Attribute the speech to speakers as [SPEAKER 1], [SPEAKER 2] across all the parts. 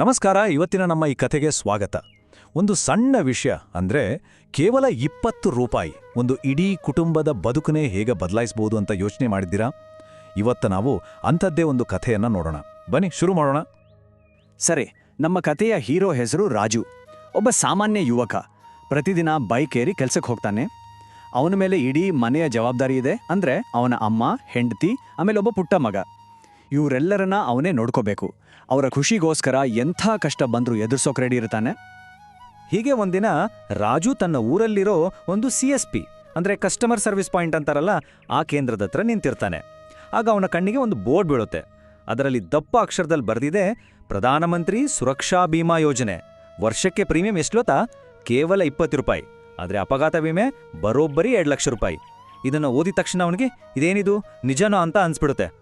[SPEAKER 1] ನಮಸ್ಕಾರ, ಇವತ್ತಿನ ನಮ್ಮ ಈ ಕಥೆಗೆ ಸ್ವಾಗತ. ಒಂದು ಸಣ್ಣ ವಿಷಯ ಅಂದ್ರೆ ಕೇವಲ ಇಪ್ಪತ್ತು ರೂಪಾಯಿ ಒಂದು ಇಡೀ ಕುಟುಂಬದ ಬದುಕನ್ನೇ ಹೇಗೆ ಬದಲಾಯಿಸಬಹುದು ಅಂತ ಯೋಚನೆ ಮಾಡಿದ್ದೀರಾ? ಇವತ್ತು ನಾವು ಅಂಥದ್ದೇ ಒಂದು ಕಥೆಯನ್ನು ನೋಡೋಣ. ಬನ್ನಿ, ಶುರು ಮಾಡೋಣ.
[SPEAKER 2] ಸರಿ, ನಮ್ಮ ಕಥೆಯ ಹೀರೋ ಹೆಸರು ರಾಜು. ಒಬ್ಬ ಸಾಮಾನ್ಯ ಯುವಕ. ಪ್ರತಿದಿನ ಬೈಕ್ ಏರಿ ಕೆಲಸಕ್ಕೆ ಹೋಗ್ತಾನೆ. ಅವನ ಮೇಲೆ ಇಡೀ ಮನೆಯ ಜವಾಬ್ದಾರಿ ಇದೆ. ಅಂದ್ರೆ ಅವನ ಅಮ್ಮ, ಹೆಂಡತಿ, ಆಮೇಲೆ ಒಬ್ಬ ಪುಟ್ಟ ಮಗ. ಇವರೆಲ್ಲರನ್ನ ಅವನೇ ನೋಡ್ಕೋಬೇಕು. ಅವರ ಖುಷಿಗೋಸ್ಕರ ಎಂಥ ಕಷ್ಟ ಬಂದರೂ ಎದುರಿಸೋಕ್ ರೆಡಿ ಇರ್ತಾನೆ.
[SPEAKER 1] ಹೀಗೆ ಒಂದಿನ ರಾಜು ತನ್ನ ಊರಲ್ಲಿರೋ ಒಂದು ಸಿ ಎಸ್ ಪಿ, ಅಂದರೆ ಕಸ್ಟಮರ್ ಸರ್ವಿಸ್ ಪಾಯಿಂಟ್ ಅಂತಾರಲ್ಲ, ಆ ಕೇಂದ್ರದ ಹತ್ರ ನಿಂತಿರ್ತಾನೆ. ಆಗ ಅವನ ಕಣ್ಣಿಗೆ ಒಂದು ಬೋರ್ಡ್ ಬೀಳುತ್ತೆ. ಅದರಲ್ಲಿ ದಪ್ಪ ಅಕ್ಷರದಲ್ಲಿ ಬರೆದಿದೆ, ಪ್ರಧಾನಮಂತ್ರಿ ಸುರಕ್ಷಾ ಬಿಮಾ ಯೋಜನೆ. ವರ್ಷಕ್ಕೆ ಪ್ರೀಮಿಯಂ ಎಷ್ಟು ಗೊತ್ತಾ ಕೇವಲ ಇಪ್ಪತ್ತು ರೂಪಾಯಿ. ಆದರೆ ಅಪಘಾತ ವಿಮೆ ಬರೋಬ್ಬರಿ ಎರಡು ಲಕ್ಷ ರೂಪಾಯಿ. ಇದನ್ನು ಓದಿದ ತಕ್ಷಣ ಅವನಿಗೆ, ಇದೇನಿದು? ನಿಜನೋ? ಅಂತ ಅನ್ಸ್ಬಿಡುತ್ತೆ.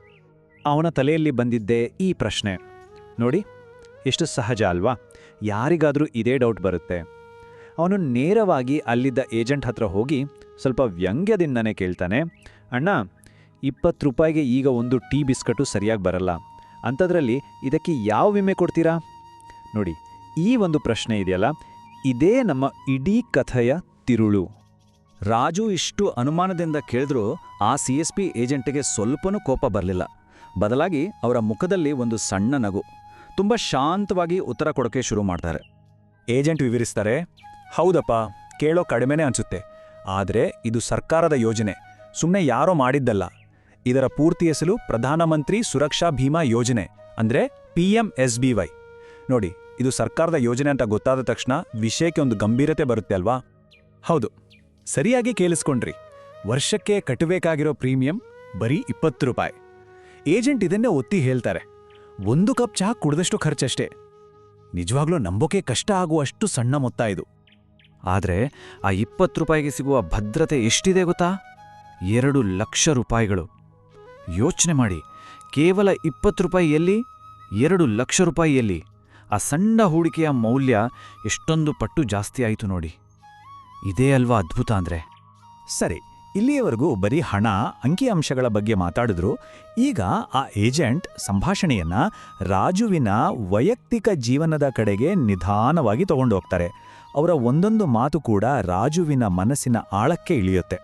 [SPEAKER 2] ಅವನ ತಲೆಯಲ್ಲಿ ಬಂದಿದ್ದೇ ಈ ಪ್ರಶ್ನೆ. ನೋಡಿ, ಎಷ್ಟು ಸಹಜ ಅಲ್ವಾ? ಯಾರಿಗಾದರೂ ಇದೇ ಡೌಟ್ ಬರುತ್ತೆ. ಅವನು ನೇರವಾಗಿ ಅಲ್ಲಿದ್ದ ಏಜೆಂಟ್ ಹತ್ರ ಹೋಗಿ ಸ್ವಲ್ಪ ವ್ಯಂಗ್ಯದಿಂದನೇ ಕೇಳ್ತಾನೆ, ಅಣ್ಣ, ಇಪ್ಪತ್ತು ರೂಪಾಯಿಗೆ ಈಗ ಒಂದು ಟೀ ಬಿಸ್ಕಟ್ಟು ಸರಿಯಾಗಿ ಬರಲ್ಲ. ಅಂಥದ್ರಲ್ಲಿ ಇದಕ್ಕೆ ಯಾವ ವಿಮೆ ಕೊಡ್ತೀರಾ? ನೋಡಿ, ಈ ಒಂದು ಪ್ರಶ್ನೆ ಇದೆಯಲ್ಲ, ಇದೇ ನಮ್ಮ ಇಡೀ ಕಥೆಯ ತಿರುಳು.
[SPEAKER 1] ರಾಜು ಇಷ್ಟು ಅನುಮಾನದಿಂದ ಕೇಳಿದ್ರೂ ಆ ಸಿ ಎಸ್ ಪಿ ಏಜೆಂಟ್ಗೆ ಸ್ವಲ್ಪನೂ ಕೋಪ ಬರಲಿಲ್ಲ. ಬದಲಾಗಿ ಅವರ ಮುಖದಲ್ಲಿ ಒಂದು ಸಣ್ಣ ನಗು. ತುಂಬ ಶಾಂತವಾಗಿ ಉತ್ತರ ಕೊಡೋಕೆ ಶುರು ಮಾಡ್ತಾರೆ. ಏಜೆಂಟ್ ವಿವರಿಸ್ತಾರೆ, ಹೌದಪ್ಪ, ಕೇಳೋ ಕಡಿಮೆನೇ ಅನ್ಸುತ್ತೆ. ಆದರೆ ಇದು ಸರ್ಕಾರದ ಯೋಜನೆ. ಸುಮ್ಮನೆ ಯಾರೋ ಮಾಡಿದ್ದಲ್ಲ. ಇದರ ಪೂರ್ತಿ ಹೆಸರು ಪ್ರಧಾನಮಂತ್ರಿ ಸುರಕ್ಷಾ ಭೀಮಾ ಯೋಜನೆ, ಅಂದ್ರೆ P M S B Y. ನೋಡಿ, ಇದು ಸರ್ಕಾರದ ಯೋಜನೆ ಅಂತ ಗೊತ್ತಾದ ತಕ್ಷಣ ವಿಷಯಕ್ಕೆ ಒಂದು ಗಂಭೀರತೆ ಬರುತ್ತೆ ಅಲ್ವಾ? ಹೌದು. ಸರಿಯಾಗಿ ಕೇಳಿಸ್ಕೊಂಡ್ರಿ. ವರ್ಷಕ್ಕೆ ಕಟ್ಟಬೇಕಾಗಿರೋ ಪ್ರೀಮಿಯಂ ಬರೀ ಇಪ್ಪತ್ತು ರೂಪಾಯಿ. ಏಜೆಂಟ್ ಇದನ್ನೇ ಒತ್ತಿ ಹೇಳ್ತಾರೆ. ಒಂದು ಕಪ್ ಚಹಾ ಕುಡಿದಷ್ಟು ಖರ್ಚಷ್ಟೇ. ನಿಜವಾಗ್ಲೂ ನಂಬೋಕೆ ಕಷ್ಟ ಆಗುವಷ್ಟು ಸಣ್ಣ ಮೊತ್ತ ಇದು.
[SPEAKER 3] ಆದರೆ ಆ ಇಪ್ಪತ್ತು ರೂಪಾಯಿಗೆ ಸಿಗುವ ಭದ್ರತೆ ಎಷ್ಟಿದೆ ಗೊತ್ತಾ? ಎರಡು ಲಕ್ಷ ರೂಪಾಯಿಗಳು. ಯೋಚನೆ ಮಾಡಿ, ಕೇವಲ ಇಪ್ಪತ್ತು ರೂಪಾಯಿ ಎಲ್ಲಿ? ಎರಡು ಲಕ್ಷ ರೂಪಾಯಿ ಎಲ್ಲಿ? ಆ ಸಣ್ಣ ಹೂಡಿಕೆಯ ಮೌಲ್ಯ ಎಷ್ಟೊಂದು ಪಟ್ಟು ಜಾಸ್ತಿ ಆಯಿತು ನೋಡಿ. ಇದೇ ಅಲ್ವಾ ಅದ್ಭುತ ಅಂದ್ರೆ.
[SPEAKER 1] ಸರಿ ಇಲ್ಲಿಯವರೆಗೂ ಬರೀ ಹಣ ಅಂಕಿಅಂಶಗಳ ಬಗ್ಗೆ ಮಾತಾಡಿದ್ರು. ಈಗ ಆ ಏಜೆಂಟ್ ಸಂಭಾಷಣೆಯನ್ನ ರಾಜುವಿನ ವೈಯಕ್ತಿಕ ಜೀವನದ ಕಡೆಗೆ ನಿಧಾನವಾಗಿ ತಗೊಂಡು ಹೋಗ್ತಾರೆ. ಅವರ ಒಂದೊಂದು ಮಾತು ಕೂಡ ರಾಜುವಿನ ಮನಸ್ಸಿನ ಆಳಕ್ಕೆ ಇಳಿಯುತ್ತೆ.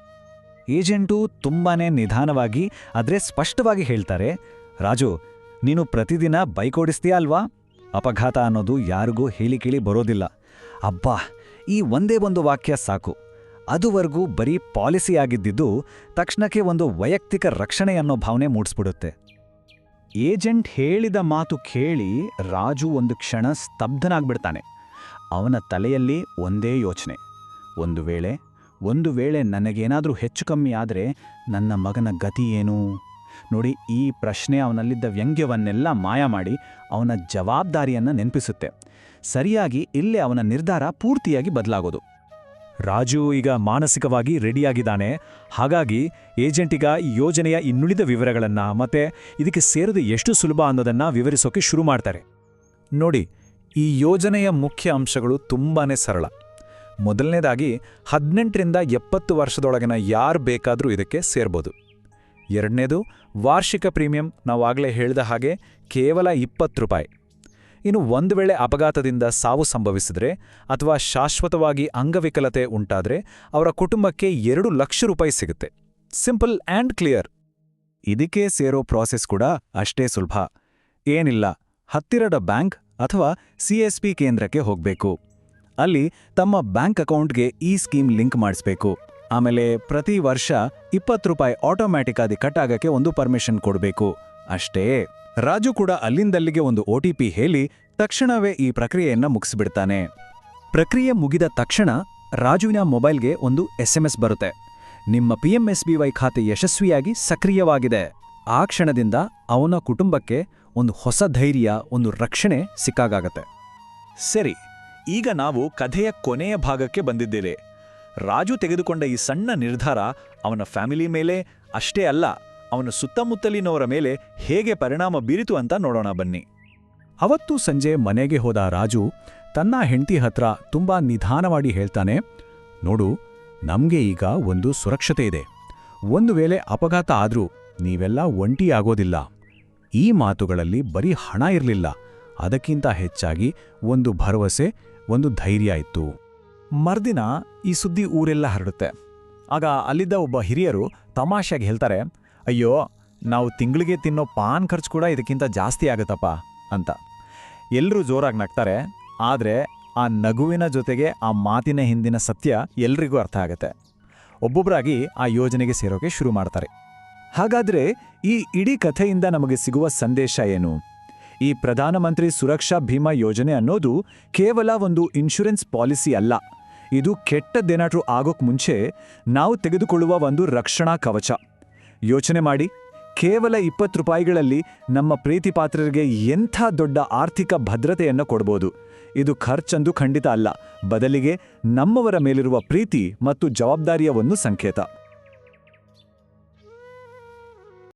[SPEAKER 1] ಏಜೆಂಟು ತುಂಬಾನೇ ನಿಧಾನವಾಗಿ, ಆದ್ರೆ ಸ್ಪಷ್ಟವಾಗಿ ಹೇಳ್ತಾರೆ, ರಾಜು, ನೀನು ಪ್ರತಿದಿನ ಬೈಕ್ ಓಡಿಸ್ತೀಯಾ ಅಲ್ವಾ? ಅಪಘಾತ ಅನ್ನೋದು ಯಾರಿಗೂ ಹೇಳಿ ಕೇಳಿ ಬರೋದಿಲ್ಲ. ಅಬ್ಬಾ, ಈ ಒಂದೇ ಒಂದು ವಾಕ್ಯ ಸಾಕು. ಅದುವರೆಗೂ ಬರೀ ಪಾಲಿಸಿ ಆಗಿದ್ದಿದ್ದು ತಕ್ಷಣಕ್ಕೆ ಒಂದು ವೈಯಕ್ತಿಕ ರಕ್ಷಣೆ ಅನ್ನೋ ಭಾವನೆ ಮೂಡಿಸ್ಬಿಡುತ್ತೆ. ಏಜೆಂಟ್ ಹೇಳಿದ ಮಾತು ಕೇಳಿ ರಾಜು ಒಂದು ಕ್ಷಣ ಸ್ತಬ್ಧನಾಗ್ಬಿಡ್ತಾನೆ. ಅವನ ತಲೆಯಲ್ಲಿ ಒಂದೇ ಯೋಚನೆ. ಒಂದು ವೇಳೆ ಒಂದು ವೇಳೆ ನನಗೇನಾದರೂ ಹೆಚ್ಚು ಕಮ್ಮಿ ಆದರೆ ನನ್ನ ಮಗನ ಗತಿ ಏನು? ನೋಡಿ, ಈ ಪ್ರಶ್ನೆ ಅವನಲ್ಲಿದ್ದ ವ್ಯಂಗ್ಯವನ್ನೆಲ್ಲ ಮಾಯ ಮಾಡಿ ಅವನ ಜವಾಬ್ದಾರಿಯನ್ನು ನೆನಪಿಸುತ್ತೆ. ಸರಿಯಾಗಿ ಇಲ್ಲೇ ಅವನ ನಿರ್ಧಾರ ಪೂರ್ತಿಯಾಗಿ ಬದಲಾಗೋದು. ರಾಜು ಈಗ ಮಾನಸಿಕವಾಗಿ ರೆಡಿಯಾಗಿದ್ದಾನೆ. ಹಾಗಾಗಿ ಏಜೆಂಟಿಗ ಈ ಯೋಜನೆಯ ಇನ್ನುಳಿದ ವಿವರಗಳನ್ನು ಮತ್ತೆ ಇದಕ್ಕೆ ಸೇರೋದು ಎಷ್ಟು ಸುಲಭ ಅನ್ನೋದನ್ನ ವಿವರಿಸೋಕೆ ಶುರು ಮಾಡ್ತಾರೆ. ನೋಡಿ, ಈ ಯೋಜನೆಯ ಮುಖ್ಯ ಅಂಶಗಳು ತುಂಬಾ ಸರಳ. ಮೊದಲನೇದಾಗಿ ಹದಿನೆಂಟರಿಂದ ಎಪ್ಪತ್ತು ವರ್ಷದೊಳಗಿನ ಯಾರು ಬೇಕಾದರೂ ಇದಕ್ಕೆ ಸೇರ್ಬೋದು. ಎರಡನೇದು, ವಾರ್ಷಿಕ ಪ್ರೀಮಿಯಂ ನಾವಾಗಲೇ ಹೇಳಿದ ಹಾಗೆ ಕೇವಲ ಇಪ್ಪತ್ತು ರೂಪಾಯಿ. ಇನ್ನು ಒಂದು ವೇಳೆ ಅಪಘಾತದಿಂದ ಸಾವು ಸಂಭವಿಸಿದರೆ ಅಥವಾ ಶಾಶ್ವತವಾಗಿ ಅಂಗವಿಕಲತೆ ಉಂಟಾದರೆ ಅವರ ಕುಟುಂಬಕ್ಕೆ ಎರಡು ಲಕ್ಷ ರೂಪಾಯಿ ಸಿಗುತ್ತೆ. Simple and clear. ಇದಕ್ಕೆ ಸೇರೋ ಪ್ರಾಸೆಸ್ ಕೂಡ ಅಷ್ಟೇ ಸುಲಭ. ಏನಿಲ್ಲ, ಹತ್ತಿರದ ಬ್ಯಾಂಕ್ ಅಥವಾ ಸಿಎಸ್ಪಿ ಕೇಂದ್ರಕ್ಕೆ ಹೋಗಬೇಕು. ಅಲ್ಲಿ ತಮ್ಮ ಬ್ಯಾಂಕ್ ಅಕೌಂಟ್ಗೆ ಈ ಸ್ಕೀಮ್ ಲಿಂಕ್ ಮಾಡಿಸ್ಬೇಕು. ಆಮೇಲೆ ಪ್ರತಿ ವರ್ಷ ಇಪ್ಪತ್ತು ರೂಪಾಯಿ ಆಟೋಮ್ಯಾಟಿಕ್ ಆಗಿ ಕಟ್ ಆಗಕ್ಕೆ ಒಂದು ಪರ್ಮಿಷನ್ ಕೊಡಬೇಕು. ಅಷ್ಟೇ. ರಾಜು ಕೂಡ ಅಲ್ಲಿಂದಲ್ಲಿಗೆ ಒಂದು ಒ ಹೇಳಿ ತಕ್ಷಣವೇ ಈ ಪ್ರಕ್ರಿಯೆಯನ್ನ ಮುಗಿಸಿಬಿಡ್ತಾನೆ. ಪ್ರಕ್ರಿಯೆ ಮುಗಿದ ತಕ್ಷಣ ರಾಜುವಿನ ಮೊಬೈಲ್ಗೆ ಒಂದು ಎಸ್ಎಂಎಸ್ ಬರುತ್ತೆ. ನಿಮ್ಮ ಪಿಎಂಎಸ್ಬಿವೈ ಖಾತೆ ಯಶಸ್ವಿಯಾಗಿ ಸಕ್ರಿಯವಾಗಿದೆ. ಆ ಕ್ಷಣದಿಂದ ಅವನ ಕುಟುಂಬಕ್ಕೆ ಒಂದು ಹೊಸ ಧೈರ್ಯ, ಒಂದು ರಕ್ಷಣೆ ಸಿಕ್ಕಾಗತ್ತೆ ಸರಿ, ಈಗ ನಾವು ಕಥೆಯ ಕೊನೆಯ ಭಾಗಕ್ಕೆ ಬಂದಿದ್ದೇವೆ. ರಾಜು ತೆಗೆದುಕೊಂಡ ಈ ಸಣ್ಣ ನಿರ್ಧಾರ ಅವನ ಫ್ಯಾಮಿಲಿ ಮೇಲೆ ಅಷ್ಟೇ ಅಲ್ಲ ಅವನ ಸುತ್ತಮುತ್ತಲಿನವರ ಮೇಲೆ ಹೇಗೆ ಪರಿಣಾಮ ಬೀರಿತು ಅಂತ ನೋಡೋಣ ಬನ್ನಿ. ಅವತ್ತು ಸಂಜೆ ಮನೆಗೆ ಹೋದ ರಾಜು ತನ್ನ ಹೆಂಡತಿ ಹತ್ರ ತುಂಬಾ ನಿಧಾನವಾಗಿ ಹೇಳ್ತಾನೆ, ನೋಡು, ನಮ್ಗೆ ಈಗ ಒಂದು ಸುರಕ್ಷತೆ ಇದೆ. ಒಂದು ವೇಳೆ ಅಪಘಾತ ಆದ್ರೂ ನೀವೆಲ್ಲ ಒಂಟಿ ಆಗೋದಿಲ್ಲ. ಈ ಮಾತುಗಳಲ್ಲಿ ಬರೀ ಹಣ ಇರಲಿಲ್ಲ. ಅದಕ್ಕಿಂತ ಹೆಚ್ಚಾಗಿ ಒಂದು ಭರವಸೆ, ಒಂದು ಧೈರ್ಯ ಇತ್ತು. ಮರ್ದಿನ ಈ ಸುದ್ದಿ ಊರೆಲ್ಲ ಹರಡುತ್ತೆ. ಆಗ ಅಲ್ಲಿದ್ದ ಒಬ್ಬ ಹಿರಿಯರು ತಮಾಷೆಗೆ ಹೇಳ್ತಾರೆ ಅಯ್ಯೋ, ನಾವು ತಿಂಗಳಿಗೆ ತಿನ್ನೋ ಪಾನ್ ಖರ್ಚು ಕೂಡ ಇದಕ್ಕಿಂತ ಜಾಸ್ತಿ ಆಗುತ್ತಪ್ಪ, ಅಂತ. ಎಲ್ಲರೂ ಜೋರಾಗಿ ನಗ್ತಾರೆ, ಆದರೆ ಆ ನಗುವಿನ ಜೊತೆಗೆ ಆ ಮಾತಿನ ಹಿಂದಿನ ಸತ್ಯ ಎಲ್ರಿಗೂ ಅರ್ಥ ಆಗುತ್ತೆ. ಒಬ್ಬೊಬ್ಬರಾಗಿ ಆ ಯೋಜನೆಗೆ ಸೇರೋಕೆ ಶುರು ಮಾಡ್ತಾರೆ. ಹಾಗಾದರೆ ಈ ಇಡೀ ಕಥೆಯಿಂದ ನಮಗೆ ಸಿಗುವ ಸಂದೇಶ ಏನು? ಈ ಪ್ರಧಾನಮಂತ್ರಿ ಸುರಕ್ಷಾ ಭೀಮಾ ಯೋಜನೆ ಅನ್ನೋದು ಕೇವಲ ಒಂದು ಇನ್ಶೂರೆನ್ಸ್ ಪಾಲಿಸಿ ಅಲ್ಲ, ಇದು ಕೆಟ್ಟದ್ದೇನಾದ್ರೂ ಆಗೋಕ್ ಮುಂಚೆ ನಾವು ತೆಗೆದುಕೊಳ್ಳುವ ಒಂದು ರಕ್ಷಣಾ ಕವಚ. ಯೋಚನೆ ಮಾಡಿ. ಕೇವಲ ಇಪ್ಪತ್ತು ರೂಪಾಯಿಗಳಲ್ಲಿ ನಮ್ಮ ಪ್ರೀತಿ ಪಾತ್ರರಿಗೆ ಎಂಥ ದೊಡ್ಡ ಆರ್ಥಿಕ ಭದ್ರತೆಯನ್ನು ಕೊಡ್ಬೋದು. ಇದು ಖರ್ಚಂದು ಖಂಡಿತ ಅಲ್ಲ. ಬದಲಿಗೆ ನಮ್ಮವರ ಮೇಲಿರುವ ಪ್ರೀತಿ ಮತ್ತು ಜವಾಬ್ದಾರಿಯ ಒಂದು ಸಂಕೇತ.